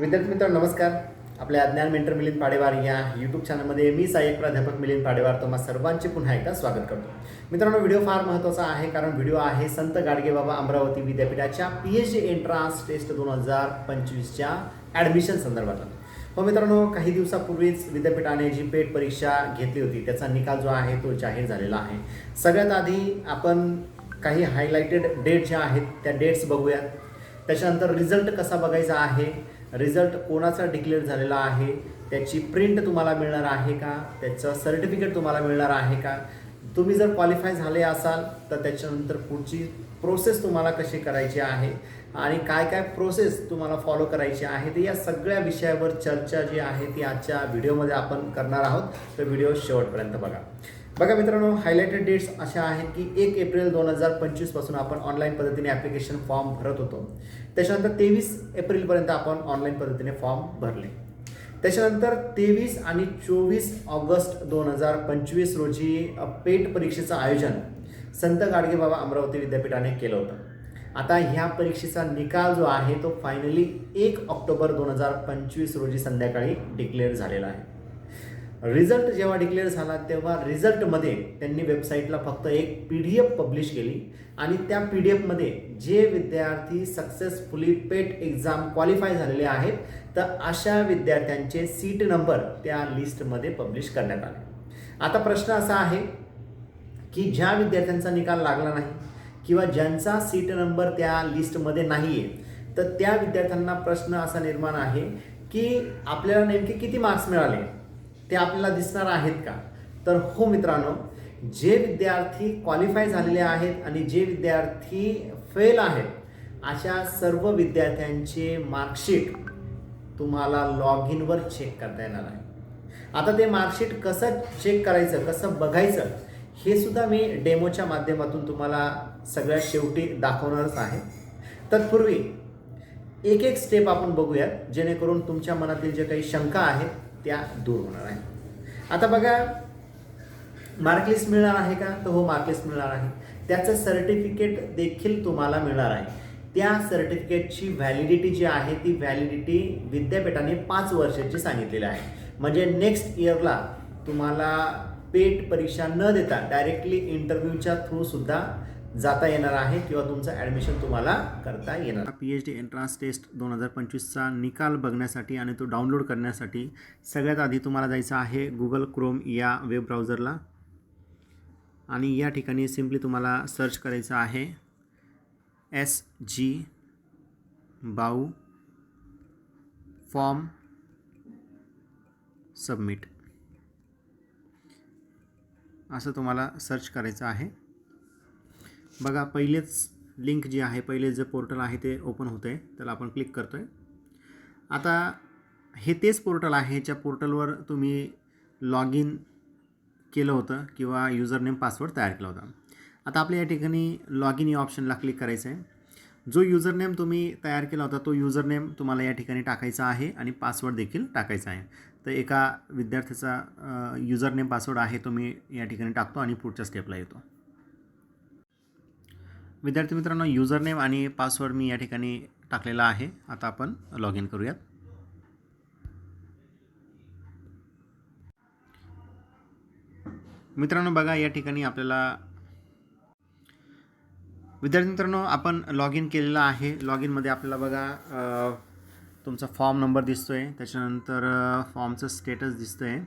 विद्यार्थी मित्रांनो नमस्कार. आपल्या ज्ञान मेंटर मिलिंद पाडेवार या यूट्यूब चॅनलमध्ये मी सहाय्यक प्राध्यापक मिलिंद पाडेवार तुम्हा सर्वांचे पुन्हा एकदा स्वागत करतो. मित्रांनो व्हिडिओ फार महत्त्वाचा आहे कारण व्हिडिओ आहे संत गाडगेबाबा अमरावती विद्यापीठाच्या P H D entrance test दोन हजार पंचवीसच्या ॲडमिशन संदर्भात. हो मित्रांनो काही दिवसापूर्वीच विद्यापीठाने जी पेट परीक्षा घेतली होती त्याचा निकाल जो आहे तो जाहीर झालेला आहे. सगळ्यात आधी आपण काही हायलाइटेड डेट ज्या आहेत त्या डेट्स बघूयात. त्याच्यानंतर रिझल्ट कसा बघायचा आहे रिझल्ट कोणाचा डिक्लेअर झालेला आहे? त्याची प्रिंट तुम्हाला मिळणार आहे का? त्याचं सर्टिफिकेट तुम्हाला मिळणार आहे का? तुम्ही जर क्वालिफाय झाले असाल तर त्याच्यानंतर पुढची प्रोसेस तुम्हाला कशी करायची आहे? आणि काय काय प्रोसेस तुम्हाला फॉलो करायची आहे ते या सगळ्या विषयावर चर्चा जी आहे ती आजच्या व्हिडिओमध्ये आपण करणार आहोत. तर व्हिडिओ शेवटपर्यंत बघा. बघा मित्रांनो हायलाइटेड डेट्स अशा आहेत की एक एप्रिल दोन हजार पंचवीसपासून आपण ऑनलाईन पद्धतीने ॲप्लिकेशन फॉर्म भरत होतो. त्याच्यानंतर तेवीस एप्रिलपर्यंत आपण ऑनलाईन पद्धतीने फॉर्म भरले. त्याच्यानंतर तेवीस आणि चोवीस ऑगस्ट दोन हजार पंचवीस रोजी पेट परीक्षेचं आयोजन संत गाडगेबाबा अमरावती विद्यापीठाने केलं होतं. आता ह्या परीक्षेचा निकाल जो आहे तो फायनली एक ऑक्टोबर दोन हजार पंचवीस रोजी संध्याकाळी डिक्लेअर झालेला आहे. रिझल्ट जेव्हा डिक्लेअर झाला तेव्हा रिझल्टमध्ये त्यांनी वेबसाईटला फक्त एक पी डी एफ पब्लिश केली आणि त्या पी डी एफमध्ये जे विद्यार्थी सक्सेसफुली पेट एक्झाम क्वालिफाय झालेले आहेत तर अशा विद्यार्थ्यांचे सीट नंबर त्या लिस्टमध्ये पब्लिश करण्यात आले. आता प्रश्न असा आहे की ज्या विद्यार्थ्यांचा निकाल लागला नाही किंवा ज्यांचा सीट नंबर त्या लिस्टमध्ये नाही आहे तर त्या विद्यार्थ्यांना प्रश्न असा निर्माण आहे की आपल्याला नेमके किती मार्क्स मिळाले? ते आपल्याला दिसणार आहेत का? तर हो मित्रांनो जे विद्यार्थी क्वालिफाय झालेले आहेत आणि जे विद्यार्थी फेल आहेत अशा सर्व विद्यार्थ्यांचे मार्कशीट तुम्हाला लॉग इनवर चेक करता येणार आहे. आता ते मार्कशीट कसं चेक करायचं कसं बघायचं हे सुद्धा मी डेमोच्या माध्यमातून तुम्हाला सगळ्यात शेवटी दाखवणारच आहे. तत्पूर्वी एक एक स्टेप आपण बघूयात जेणेकरून तुमच्या मनातील जे काही शंका आहेत त्या दूर होणार आहेत. आता बघा मार्कलिस्ट मिळणार आहे का? तर हो मार्कलिस्ट मिळणार आहे. त्याचं सर्टिफिकेट देखील तुम्हाला मिळणार आहे. त्या सर्टिफिकेटची व्हॅलिडिटी जी आहे ती व्हॅलिडिटी विद्यापीठाने पाच वर्षाची सांगितलेली आहे. म्हणजे नेक्स्ट इयरला तुम्हाला पेट परीक्षा न देता डायरेक्टली इंटरव्ह्यूच्या थ्रू सुद्धा जाता येणार आहे किंवा तुमचं ॲडमिशन तुम्हाला करता येणार. P H D entrance test दोन हजार पंचवीसचा निकाल बघण्यासाठी आणि तो डाउनलोड करण्यासाठी सगळ्यात आधी तुम्हाला जायचं आहे गुगल क्रोम या वेब ब्राउझरला आणि या ठिकाणी सिम्पली तुम्हाला सर्च करायचं आहे एस जी बाऊ फॉर्म सबमिट असं तुम्हाला सर्च करायचं आहे. बघा पहिलेच लिंक जी आहे पहिले जे पोर्टल आहे ते ओपन होतं आहे त्याला आपण क्लिक करतो आहे आता हे तेच पोर्टल आहे ह्याच्या पोर्टलवर तुम्ही लॉग इन केलं होतं किंवा युजर नेम पासवर्ड तयार केला होता. आता आपल्या या ठिकाणी लॉग इन या ऑप्शनला क्लिक करायचं आहे जो युजर नेम तुम्ही तयार केला होता तो युजर नेम तुम्हाला या ठिकाणी टाकायचा आहे आणि पासवर्ड देखील टाकायचा आहे. तर एका विद्यार्थ्याचा युजर नेम पासवर्ड आहे तो मी या ठिकाणी टाकतो आणि पुढच्या स्टेपला येतो. विद्यार्थी मित्रांनो युजर नेम आणि पासवर्ड मी या ठिकाणी टाकलेला आहे. आता आपण लॉग इन करूयात. मित्रांनो बघा या ठिकाणी आपल्याला विद्यार्थी मित्रांनो आपण लॉग इन केलेलं आहे. लॉग इनमध्ये आपल्याला बघा तुमचा फॉर्म नंबर दिसतो आहे त्याच्यानंतर फॉर्मचं स्टेटस दिसतं आहे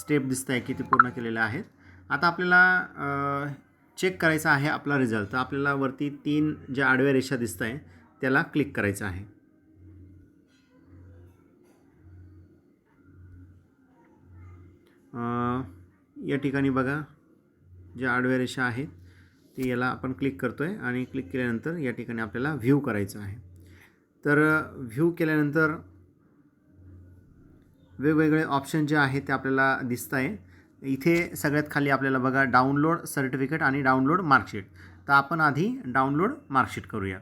स्टेप दिसतं आहे किती पूर्ण केलेले आहेत आता आपल्याला चेक करायचा आहे आपला रिझल्ट. तर आपल्याला वरती तीन ज्या आडव्या रेषा दिसत आहे त्याला क्लिक करायचं आहे. या ठिकाणी बघा ज्या आडव्या रेषा आहेत ते याला आपण क्लिक करतो आहे आणि क्लिक केल्यानंतर या ठिकाणी आपल्याला व्ह्यू करायचं आहे. तर व्ह्यू केल्यानंतर वेगवेगळे ऑप्शन जे आहे ते आपल्याला दिसत आहे. इथे सगळ्यात खाली आपल्याला बघा डाउनलोड सर्टिफिकेट आणि डाउनलोड मार्कशीट तर आपण आधी डाउनलोड मार्कशीट करूया.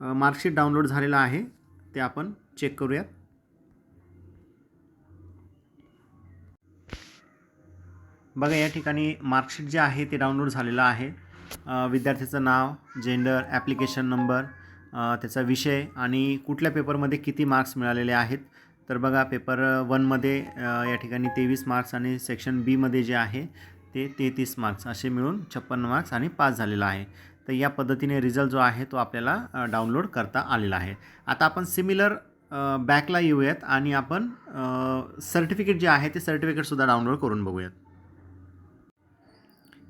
मार्कशीट डाउनलोड झालेलं आहे. ते आपण चेक करूयात. बघा या ठिकाणी मार्कशीट जे आहे ते डाउनलोड झालेलं आहे. विद्यार्थ्याचं नाव जेंडर ॲप्लिकेशन नंबर त्याचा विषय आणि कुठल्या पेपरमध्ये किती मार्क्स मिळालेले आहेत. तर बघा पेपर वनमध्ये या ठिकाणी तेवीस मार्क्स आणि सेक्शन बीमध्ये जे आहे ते तेहतीस मार्क्स असे मिळून छप्पन्न मार्क्स आणि पास झालेला आहे. तर या पद्धतीने रिझल्ट जो आहे तो आपल्याला डाउनलोड करता आलेला आहे. आता आपण सिमिलर बॅकला येऊयात आणि आपण सर्टिफिकेट जे आहे ते सर्टिफिकेटसुद्धा डाउनलोड करून बघूयात.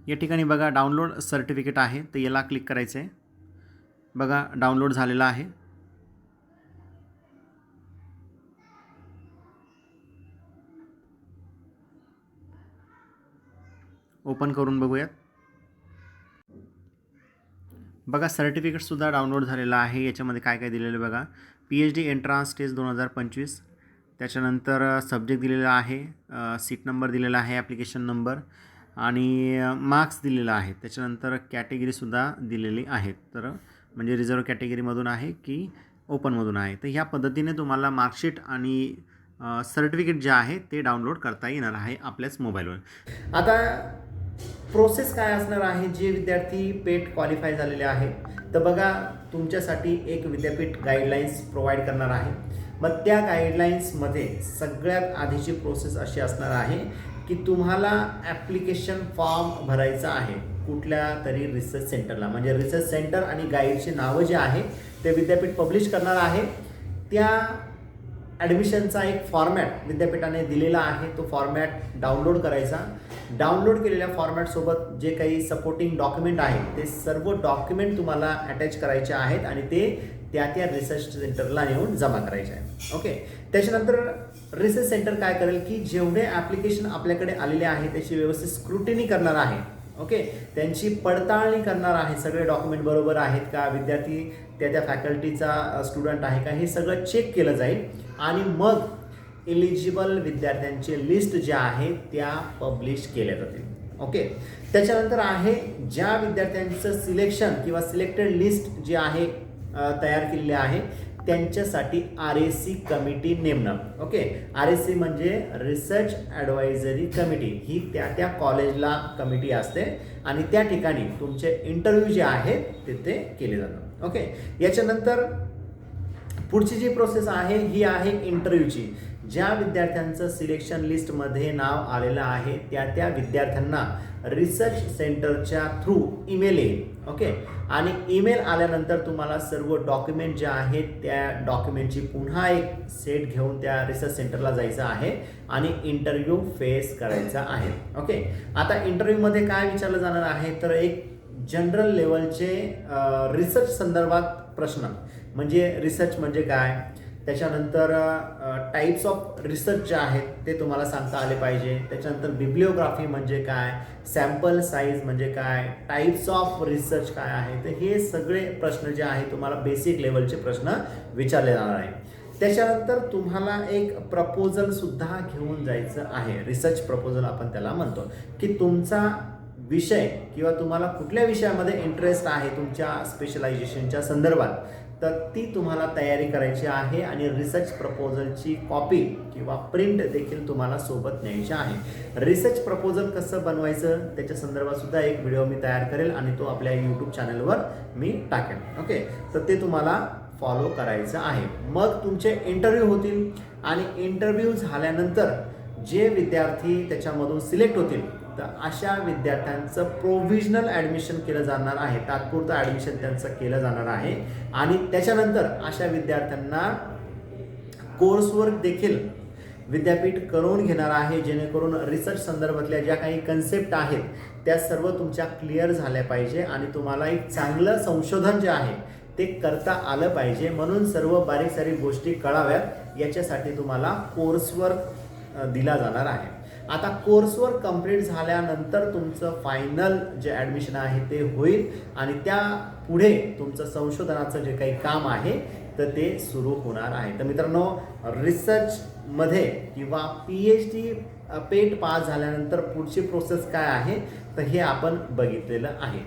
या ठिकाणी बघा डाउनलोड सर्टिफिकेट आहे तर याला क्लिक करायचं आहे बघा डाउनलोड झालेला आहे. ओपन करून बघूयात. बघा सर्टिफिकेटसुद्धा डाउनलोड झालेलं आहे. याच्यामध्ये काय काय दिलेलं आहे बघा. P H D entrance test दोन हजार पंचवीस. त्याच्यानंतर सब्जेक्ट दिलेला आहे. सीट नंबर दिलेला आहे ॲप्लिकेशन नंबर आणि मार्क्स दिलेला आहे. त्याच्यानंतर कॅटेगरीसुद्धा दिलेली आहेत. तर म्हणजे रिझर्व कॅटेगरीमधून आहे की ओपनमधून आहे. तर ह्या पद्धतीने तुम्हाला मार्कशीट आणि सर्टिफिकेट जे आहे ते डाउनलोड करता येणार आहे आपल्याच मोबाईलवर आता प्रोसेस काय असणार आहे? जे विद्यार्थी पेट क्वालिफाय झालेले आहे तर बघा तुमच्यासाठी एक विद्यापीठ गाईडलाईन्स प्रोव्हाइड करणार आहे. मग त्या गाईडलाईन्समध्ये सगळ्यात आधीची प्रोसेस अशी असणार आहे की तुम्हाला ॲप्लिकेशन फॉर्म भरायचा आहे कुठल्या तरी रिसर्च सेंटरला म्हणजे रिसर्च सेंटर आणि गाईडची नावं जे आहे ते विद्यापीठ पब्लिश करणार आहे. त्या ॲडमिशनचा एक फॉर्मॅट विद्यापीठाने दिलेला आहे. तो फॉर्मॅट डाउनलोड करायचा. डाउनलोड केलेल्या फॉर्मॅटसोबत जे काही सपोर्टिंग डॉक्युमेंट आहेत ते सर्व डॉक्युमेंट तुम्हाला अटॅच करायचे आहेत आणि ते त्या त्या रिसर्च सेंटरला नेऊन जमा करायचे आहे ओके त्याच्यानंतर रिसर्च सेंटर काय करेल की जेवढे ॲप्लिकेशन आपल्याकडे आलेले आहे त्याची व्यवस्थित स्क्रुटिनी करणार आहे. ओके त्यांची पडताळणी करणार आहे. सगळे डॉक्युमेंट बरोबर आहेत का? विद्यार्थी त्या त्या फॅकल्टीचा स्टुडंट आहे का? हे सगळं चेक केलं जाईल. आणि मग इलिजिबल विद्यार्थ्यांचे लिस्ट ज्या आहेत त्या पब्लिश केल्या जातील. ओके त्याच्यानंतर आहे ज्या विद्यार्थ्यांचं सिलेक्शन किंवा सिलेक्टेड लिस्ट जी आहे तयार केलेले आहे. त्यांच्यासाठी आर ए सी कमिटी नेमणं. ओके? आर ए सी म्हणजे रिसर्च ॲडवायझरी कमिटी ही त्या त्या कॉलेजला कमिटी असते आणि त्या ठिकाणी तुमचे इंटरव्ह्यू जे आहेत तिथे केले जातात. ओके? याच्यानंतर पुढची जी प्रोसेस आहे ही आहे इंटरव्ह्यूची ज्या विद्यार्थ्यांचं सिलेक्शन लिस्टमध्ये नाव आलेलं आहे त्या त्या विद्यार्थ्यांना रिसर्च सेंटरच्या थ्रू ईमेल येईल. ओके? आणि ईमेल आल्यानंतर तुम्हाला सर्व डॉक्युमेंट जे आहेत त्या डॉक्युमेंटची पुन्हा एक सेट घेऊन त्या रिसर्च सेंटरला जायचं आहे आणि इंटरव्ह्यू फेस करायचा आहे. ओके? आता इंटरव्ह्यूमध्ये काय विचारलं जाणार आहे? तर एक जनरल लेवलचे रिसर्च संदर्भात प्रश्न. म्हणजे रिसर्च म्हणजे काय? त्याच्यानंतर टाईप्स ऑफ रिसर्च जे आहेत ते तुम्हाला सांगता आले पाहिजे. त्याच्यानंतर बिब्लिओग्राफी म्हणजे काय? सॅम्पल साईज म्हणजे काय? टाईप्स ऑफ रिसर्च काय आहे? तर हे सगळे प्रश्न जे आहे तुम्हाला बेसिक लेवलचे प्रश्न विचारले जाणार आहे त्याच्यानंतर तुम्हाला एक प्रपोजल सुद्धा घेऊन जायचं आहे. रिसर्च प्रपोजल आपण त्याला म्हणतो. की तुमचा विषय किंवा तुम्हाला कुठल्या विषयामध्ये इंटरेस्ट आहे तुमच्या स्पेशलायझेशनच्या संदर्भात? तर ती तुम्हाला तयारी करायची आहे आणि रिसर्च प्रपोजलची कॉपी किंवा प्रिंट देखील तुम्हाला सोबत न्यायची आहे. रिसर्च प्रपोजल कसं बनवायचं त्याच्या संदर्भात सुद्धा एक व्हिडिओ मी तयार करेल आणि तो आपल्या यूट्यूब चॅनलवर मी टाकेन. ओके तर ते तुम्हाला फॉलो करायचं आहे. मग तुमचे इंटरव्ह्यू होतील आणि इंटरव्ह्यू झाल्यानंतर जे विद्यार्थी त्याच्यामधून सिलेक्ट होतील तर अशा विद्यार्थ्यांचं प्रोव्हिजनल ॲडमिशन केलं जाणार आहे. तात्पुरतं ॲडमिशन त्यांचं केलं जाणार आहे. आणि त्याच्यानंतर अशा विद्यार्थ्यांना कोर्सवर्क देखील विद्यापीठ करून घेणार आहे. जेणेकरून रिसर्च संदर्भातल्या ज्या काही कन्सेप्ट आहेत त्या सर्व तुमच्या क्लिअर झाल्या पाहिजे आणि तुम्हाला एक चांगलं संशोधन जे आहे ते करता आलं पाहिजे. म्हणून सर्व बारीक सारीक गोष्टी कळाव्यात. याच्यासाठी तुम्हाला कोर्सवर्क दिला जाणार आहे. आता कोर्सवर कंप्लीट झाल्यानंतर तुमचं फायनल जे ॲडमिशन आहे ते होईल आणि त्या पुढे तुमचं संशोधनाचं जे काही काम आहे तर ते सुरू होणार आहे. तर मित्रांनो रिसर्चमध्ये किंवा P H D PET pass झाल्यानंतर पुढची प्रोसेस काय आहे तर हे आपण बघितलेलं आहे.